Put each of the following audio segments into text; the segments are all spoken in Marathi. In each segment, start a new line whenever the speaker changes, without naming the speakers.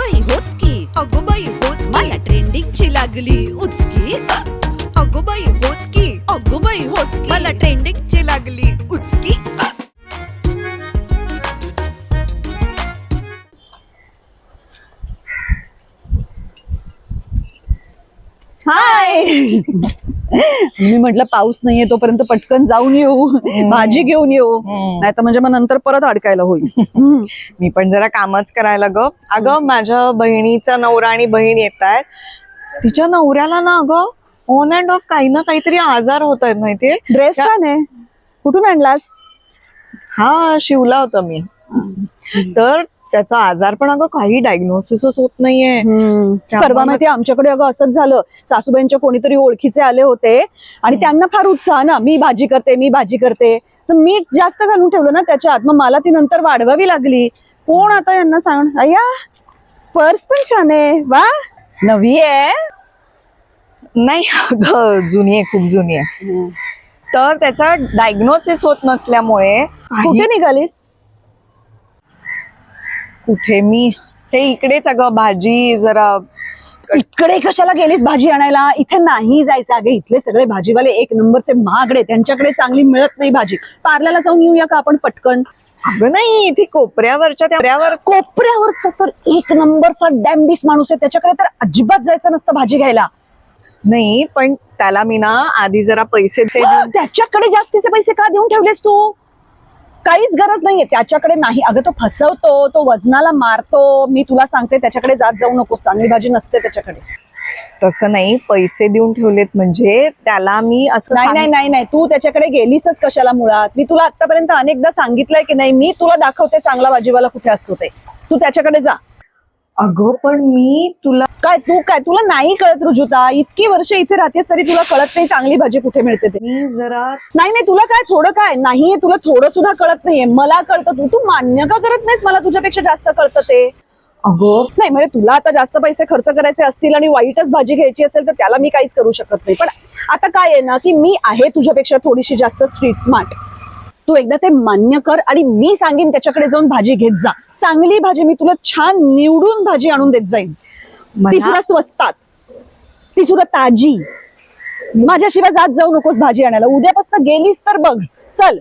बाई होच की अगो बाई होच मला ट्रेंडिंगची लागली उचकी. अगो बाई होच की अगो बाई होच की मला ट्रेंडिंगची लागली उचकी.
हाय मी म्हटलं पाऊस नाहीये तोपर्यंत पटकन जाऊन येऊ भाजी घेऊन येऊ. नाही तर म्हणजे मग नंतर परत अडकायला होईल.
मी पण जरा कामच करायला ग. अगं माझ्या बहिणीचा नवरा आणि बहीण येत आहेत. तिच्या नवऱ्याला ना अगं ऑन अँड ऑफ काही ना काहीतरी आजार होत आहेत माहितीये?
ड्रेस छान आहे. कुठून आणलास?
हा शिवला होता मी. तर त्याचा आजार पण अगं काही डायग्नोसिसच होत नाहीये.
परवा माहिती आमच्याकडे अगं असंच झालं. सासूबाईंच्या कोणीतरी ओळखीचे आले होते आणि त्यांना फार उत्साह ना मी भाजी करते मी भाजी करते. तर मीठ जास्त घालून ठेवलं ना त्याच्यात मग मला ती नंतर वाढवावी लागली. कोण आता यांना सांग अय्या पर्स पण छान आहे. वा नवी आहे.
नाही अगं जुनी आहे खूप जुनी आहे. तर त्याचा डायग्नोसिस होत नसल्यामुळे
कुठे निघालीस?
कुठे? मी हे इकडेच अगं भाजी जरा
इकडे कशाला गेलीस भाजी आणायला? इथे नाही जायचं. अगे इथले सगळे भाजीवाले एक नंबरचे महागडे त्यांच्याकडे चांगली मिळत नाही भाजी. पार्ल्याला जाऊन येऊया का आपण पटकन?
अगं नाही इथे कोपऱ्यावरच्या त्या कोपऱ्यावर
कोपऱ्यावरचा तर एक नंबरचा डॅम्बिस माणूस आहे. त्याच्याकडे तर अजिबात जायचं नसतं भाजी घ्यायला.
नाही पण त्याला मी ना आधी जरा पैसे
त्याच्याकडे जास्तीचे पैसे का देऊन ठेवलेस तू? काहीच गरज नाहीये. त्याच्याकडे नाही. अगं तो फसवतो तो वजनाला मारतो. मी तुला सांगते त्याच्याकडे जात जाऊ नकोस चांगली भाजी नसते त्याच्याकडे.
तसं नाही. पैसे देऊन ठेवलेत म्हणजे त्याला मी असं
नाही नाही नाही नाही. तू त्याच्याकडे गेलीसच कशाला मुळात? मी तुला आतापर्यंत अनेकदा सांगितलंय की नाही मी तुला दाखवते चांगला भाजीवाला कुठे असतो ते. तू त्याच्याकडे जा.
अगं पण मी तुला
काय तू काय? तुला नाही कळत रुजुता? इतकी वर्ष इथे राहतेस तरी तुला कळत नाही चांगली भाजी कुठे मिळते ते.
मी जरा
नाही नाही तुला काय? थोडं काय? नाहीये तुला थोडं सुद्धा कळत नाहीये. मला कळतं तू. तू मान्य का करत नाहीस मला तुझ्यापेक्षा जास्त कळतं ते?
अगं
नाही म्हणजे तुला आता जास्त पैसे खर्च करायचे असतील आणि वाईटच भाजी घ्यायची असेल तर त्याला मी काहीच करू शकत नाही. पण आता काय आहे ना की मी आहे तुझ्यापेक्षा थोडीशी जास्त स्ट्रीट स्मार्ट तू एकदा ते मान्य कर आणि मी सांगेन त्याच्याकडे जाऊन भाजी घेत जा. चांगली भाजी मी तुला छान निवडून भाजी आणून देत जाईन. ती सुद्धा स्वस्तात. ती सुद्धा ताजी. माझ्याशिवाय जात जाऊ नकोस भाजी आणायला. उद्यापासून गेलीस तर बघ. चल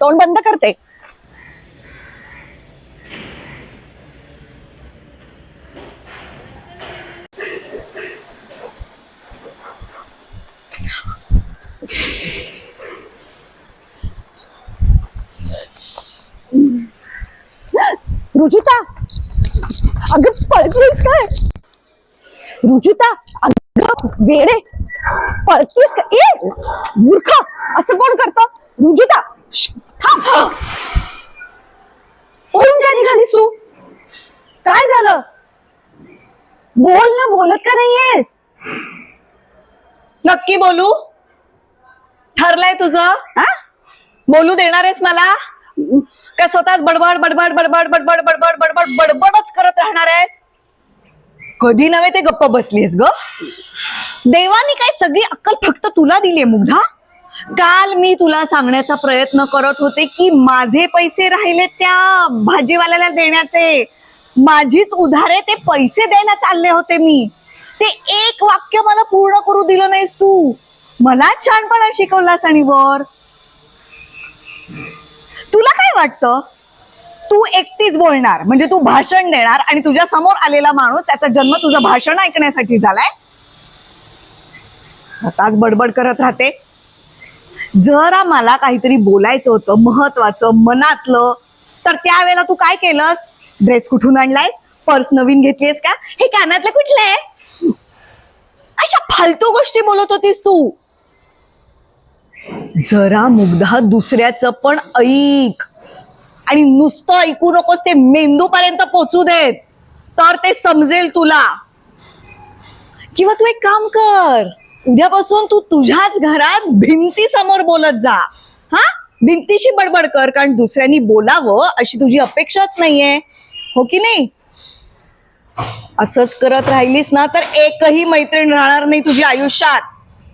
तोंड बंद करते. रुचिता अगं पळतीस काय? रुचिता अगं वेडे पळतीस का? ए मूर्ख असं कोण करत? रुचिता थांब. पळून काय निघालीस तू? काय झालं? बोल ना बोलत का नाहीयेस?
नक्की बोलू? ठरलंय तुझं?
हा?
बोलू देणार आहेस मला? का स्वतःच बडबड बडबड बडबड बडबड बडबड बडबड बडबडच करत राहणार आहेस? कधी नव्हे ते गप्प बसलीस ग. देवानी काय सगळी अक्कल फक्त तुला दिली मुग्धा? काल मी तुला सांगण्याचा प्रयत्न करत होते की माझे पैसे राहिले त्या भाजीवाल्याला देण्याचे. माझीच उधारे ते पैसे द्यायला चालले होते मी. ते एक वाक्य मला पूर्ण करू दिलं नाहीस तू. मला छानपणा शिकवलास आणि वर. तुला काय वाटतं? तू एकटीच बोलणार म्हणजे तू भाषण देणार आणि तुझ्या समोर आलेला माणूस त्याचा जन्म तुझं भाषण ऐकण्यासाठी झालाय? स्वतःच बडबड करत राहते. जरा मला काहीतरी बोलायचं होतं महत्वाचं मनातलं तर त्यावेळेला तू काय केलंस? ड्रेस कुठून आणलायस? पर्स नवीन घेतलीस का? हे कानातलं कुठलं आहे? अशा फालतू गोष्टी बोलत होतीस तू. जरा मुग्धा दुसऱ्याचं पण ऐक. आणि नुसतं ऐकू नकोस ते मेंदूपर्यंत पोचू देत. तर ते समजेल तुला. किंवा तू एक काम कर. उद्यापासून तू तुझ्याच घरात भिंती समोर बोलत जा. हा? भिंतीशी बडबड कर कारण दुसऱ्यांनी बोलावं अशी तुझी अपेक्षाच नाहीये. हो की नाही? असंच करत राहिलीस ना तर एकही मैत्रीण राहणार नाही तुझ्या आयुष्यात.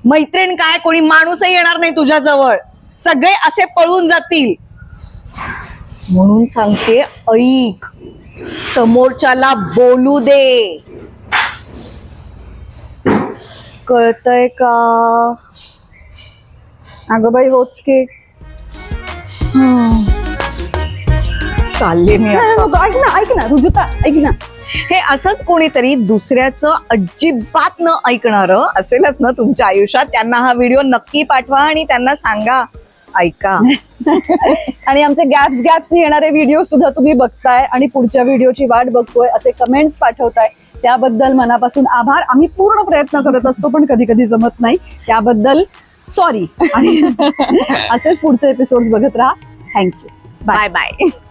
मैत्रीण काय? कोणी माणूसही येणार नाही तुझ्या जवळ सगळे असे पळून जातील. म्हणून सांगते ऐक. समोरच्याला बोलू दे.
कळतंय का? अगं बाई होच की
चालले मी
ऐक ना ऐक ना रुजुता ऐक ना.
हे असंच कोणीतरी दुसऱ्याचं अजिबात न ऐकणार असेलच ना तुमच्या आयुष्यात. त्यांना हा व्हिडिओ नक्की पाठवा आणि त्यांना सांगा. ऐका.
आणि आमचे गॅप्स गॅप्स येणारे व्हिडिओ सुद्धा तुम्ही बघताय आणि पुढच्या व्हिडिओची वाट बघतोय असे कमेंट्स पाठवताय. त्याबद्दल मनापासून आभार. आम्ही पूर्ण प्रयत्न करत असतो पण कधी कधी जमत नाही. त्याबद्दल सॉरी आणि असेच पुढचे एपिसोड बघत राहा. Thank you
bye bye